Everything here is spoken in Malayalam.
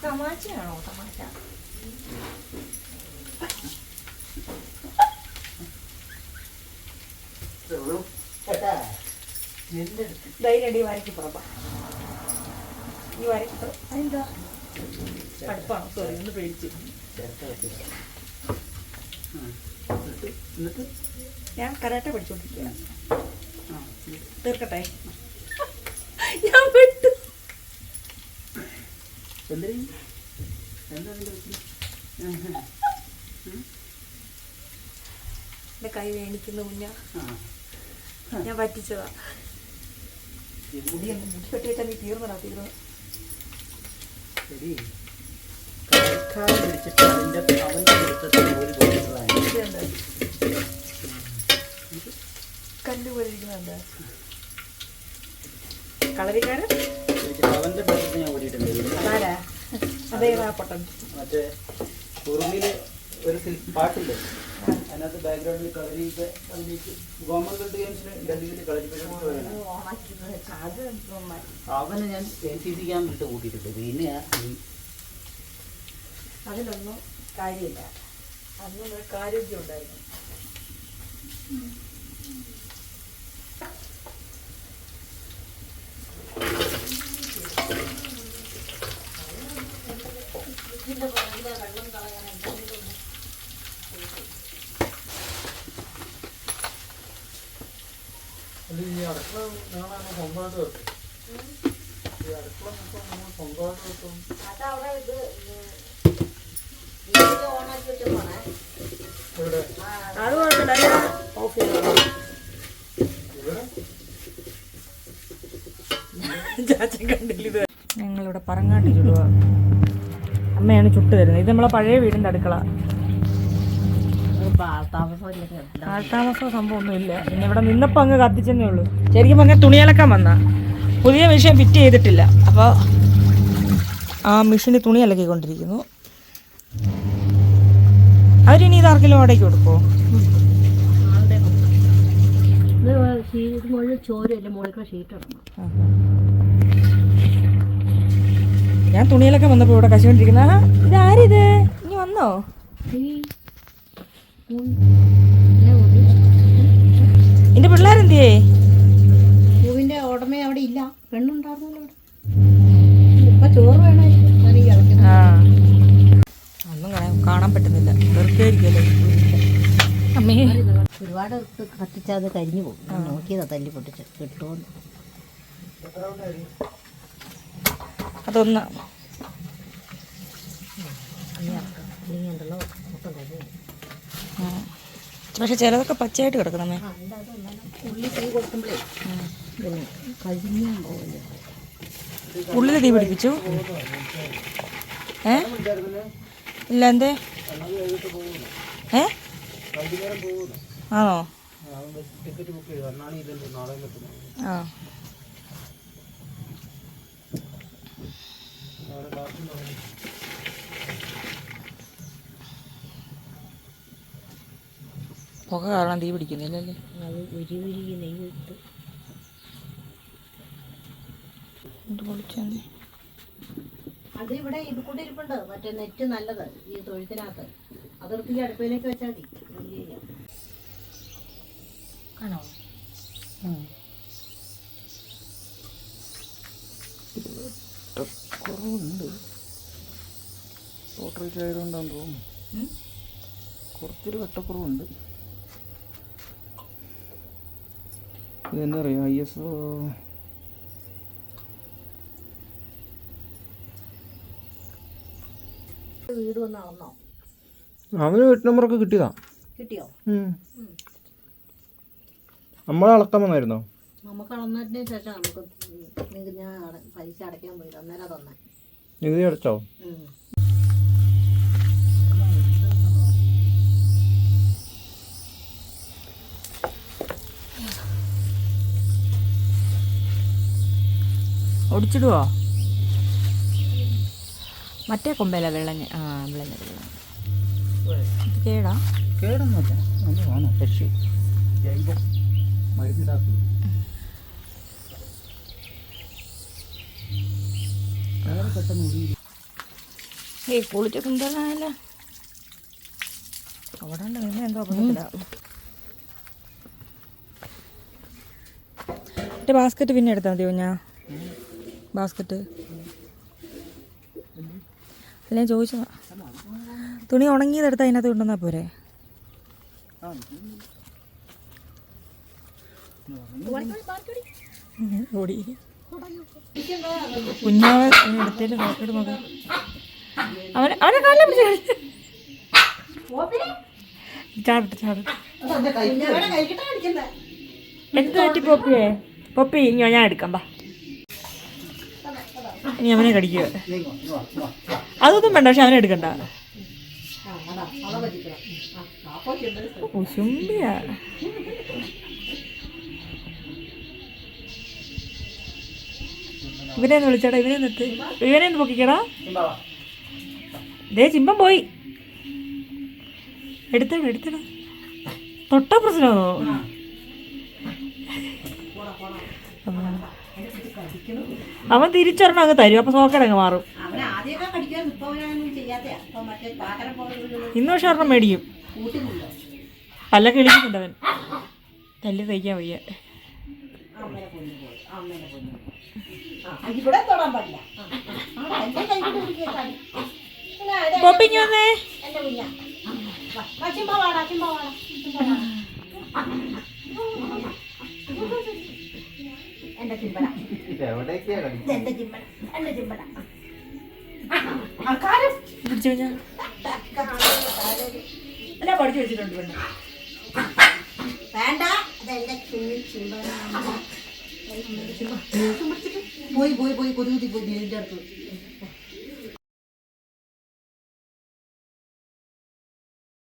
തമാശയാണോ തമാശ ധൈര്യടി വരയ്ക്ക് പുറപ്പാ ഈ വരയ്ക്ക് അതെന്താ അടുപ്പാണോ സോറി ഒന്ന് പേടിച്ചു ഞാൻ കരാട്ട പഠിച്ചോണ്ടിരിക്കുക ആ തീർക്കട്ടെ ഞാൻ വിട്ടു എന്തിനു എന്താ കൈ വേണിക്കുന്ന കുഞ്ഞ ഞാൻ പറ്റിച്ചതാ മുടി മുടി നീ തീർന്നടാ തീർന്നു ശരി പിടിച്ചിട്ട് അവന്റെ പിടുത്തത്തിൽ ഒരു കൊടുത്തതാണ് കളരിക്കാരൻ പിടിച്ചിട്ട് അവന്റെ പിടുത്തത്തിൽ ഞാൻ ഓടിയിട്ടുണ്ട് അതാരാ അതേതാ പൊട്ടൻ മറ്റേ ഉറുമിൽ ഒരു പാട്ടില്ലേ? അതിനകത്ത് ബാക്ക്ഗ്രൗണ്ടിൽ കളിച്ച് കോമൺവെൽത്ത് ഗെയിംസിന് ഡൽഹിയിൽ നന്നായി. അവനെ ഞാൻ എൻ സി സി ക്യാമ്പിലിട്ട് കൂട്ടിയിട്ടുണ്ട്. പിന്നെ ഈ അതിലൊന്നും കാര്യമില്ല. അതിനൊന്നും ഒരു ആരോഗ്യം ഉണ്ടായിരുന്നു ഈ അടുക്കള ഞങ്ങളാണ് സ്വന്തമായിട്ട് വെക്കും? ഈ അടുക്കള മൊത്തം നമ്മൾ സ്വന്തമായിട്ട് വെക്കും. അതവിടെ ഇത് ഓണാക്കി വെച്ച് പോണേ. ഇവിടെ? അത് കുഴപ്പമില്ല ഓഫ് ചെയ്തോ ഞങ്ങളിവിടെ പറങ്ങാട്ടി ചുടുക അമ്മയാണ് ചുട്ട് തരുന്നത്. ഇത് നമ്മളെ പഴയ വീടിന്റെ അടുക്കള. താമസമില്ലൊക്കെ സംഭവം ഒന്നും ഇല്ല പിന്നെ ഇവിടെ നിന്നപ്പോൾ അങ്ങ് കത്തിച്ചെന്നേ ഉള്ളൂ. ശരിക്കും പറഞ്ഞാൽ തുണിയലക്കാൻ വന്ന. പുതിയ മെഷീൻ ഫിറ്റ് ചെയ്തിട്ടില്ല. അപ്പോൾ ആ മെഷീനിൽ തുണി അലക്കിക്കൊണ്ടിരിക്കുന്നു. അവരിനി ഇതാർക്കെങ്കിലും അവിടേക്ക് കൊടുക്കോ കൊടുക്കുമോ ചോരല്ലേ മുകളിൽ ഷീറ്റ് ഇടണം. ഞാൻ തുണിയിലൊക്കെ വന്നപ്പോൾ ഇവിടെ കശുകൊണ്ടിരിക്കുന്ന ഇതാരിത്? ഇനി വന്നോ? എന്റെ പിള്ളേരെന്തിയേ? പൂവിന്റെ ഉടമ അവിടെ ഇല്ല. പെണ്ണുണ്ടായിരുന്നല്ലോ അവിടെ. ഇപ്പൊ ചോറ് വേണമായിരിക്കും. മതി കളിക്കണം ആ. ഒന്നും കാണാൻ പറ്റുന്നില്ല. വെറുതെ ഇരിക്കല്ലേ അമ്മേ. ഒരുപാട് കത്തിച്ചാൽ അത് കരിഞ്ഞു പോകും. നോക്കിയതാ തല്ലി പൊട്ടിച്ച്. കിട്ടുമെന്ന് അതൊന്ന്. പക്ഷെ ചിലതൊക്കെ പച്ചയായിട്ട് കിടക്കണമേ. ഉള്ളിൽ തീ പിടിപ്പിച്ചു. ഏ? ഇല്ല എന്തേ? ഏ? ആണോ? ആ. പുക കാരണം തീ പിടിക്കുന്നില്ലല്ലേ? അത് ഉരി ഇട്ട്. എന്ത് അത് ഇവിടെ ഇത് കൂടെ ഇരിപ്പുണ്ട്. മറ്റേ നെറ്റ് നല്ലത് ഈ തൊഴുത്തിനകത്ത്. അതിർത്തി ഈ അടുപ്പിലേക്ക് വെച്ചാൽ മതി. കാണോ. കുറവുണ്ട്. പോർട്രേറ്റ് ആയതുകൊണ്ടാണ് തോന്നുന്നു? കുറച്ചൊരു വെട്ടക്കുറവുണ്ട്. ഇതെന്താ പറയുക ഐ എസ് ഒ വീട് വന്ന് അളന്നോ? അവന് വീട്ട് നമ്പറൊക്കെ കിട്ടിയതാ. കിട്ടിയോ? നമ്മളെ അളക്കാൻ വന്നായിരുന്നോ? നമുക്ക് അളന്നതിന് ശേഷം നമുക്ക് നികുതി ഞാൻ പൈസ അടയ്ക്കാൻ പോയി അന്നേരം തന്നെ. നികുതി അടച്ചോ? ഒടിച്ചിടുവോ? മറ്റേ കൊമ്പല വെള്ളഞ്ഞ ആ വെള്ളഞ്ഞ വെള്ളം. കേടാ. കേടൊന്നുമില്ല. വേണം ഫ്രഷ് ജൈവം. മരുന്നിടാത്തത്. ഏയ് കുളിച്ച സുന്ദരനായല്ലോ അവിടെ ഉണ്ട് പിന്നെ എന്തോ അപകടത്തിലാ. ബാസ്ക്കറ്റ് പിന്നെ എടുത്താൽ മതിയോ ഞാൻ? ബാസ്ക്കറ്റ് അല്ല ഞാൻ ചോദിച്ചതാ. തുണി ഉണങ്ങിയതെടുത്ത് അതിനകത്ത് കൊണ്ടുവന്നാൽ പോരെ? ഓടി. കുഞ്ഞാവ് എടുത്തേൽ നോക്കിയിട്ട് നോക്കാം അവനെ അവനെ കാലിലെ ചാടട്ടെ ചാടട്ടെ. എന്ത് പറ്റി പൊപ്പിയേ? പൊപ്പി ഇങ്ങോ ഞാൻ എടുക്കാം ബാ ഇനി അവനെ കടിക്കുക. അതൊന്നും വേണ്ട പക്ഷെ അവനെ എടുക്കണ്ട. ആ അതാ അവളെ പറ്റിക്കണം ആ അപ്പൊ ചെന്നത് കുശുമ്പിയാ ഇവനെ ഒന്ന് വിളിച്ചടാ ഇവനെ നിർത്ത് ഇവനെ ഒന്ന് പൊക്കിക്കടാ. ദേ ചിമ്പം പോയി. എടുത്തടാ എടുത്തടാ. തൊട്ട പ്രശ്നമാണോ? അവൻ തിരിച്ചൊരെണ്ണം അങ്ങ് തരും അപ്പൊ സോക്കടങ്ങ് മാറും. ഇന്ന് പക്ഷെ ഒരെണ്ണം മേടിക്കും. പല്ലൊക്കെ ഇളിക്കുന്നുണ്ട് അവൻ. തല്ലി തയ്ക്കാൻ വയ്യ. പൊന്നു പോയി അമ്മേനെ പൊന്നു ആ ഇവിടെ തൊടാൻ ആ, എന്റെ കൈ അതെ, പൊപ്പിങ് വന്നേ എന്റെ കുഞ്ഞ ചിമ്പ വാടാ ചിമ്പ വാടാ ചിമ്പ വാടാ എന്റെ ചിമ്പട എന്റെ ചിമ്പട എന്റെ ചിമ്പട ആൾക്കാരും പിടിച്ചു കഴിഞ്ഞാ അല്ല പഠിച്ചു വെച്ചിട്ടുണ്ട് വേണ്ട അതെന്റെ കുഞ്ഞു ചിമ്പ പോയി പോയി പോയി കൊതുകുത്തി പോയി നീരിന്റെ അടുത്ത്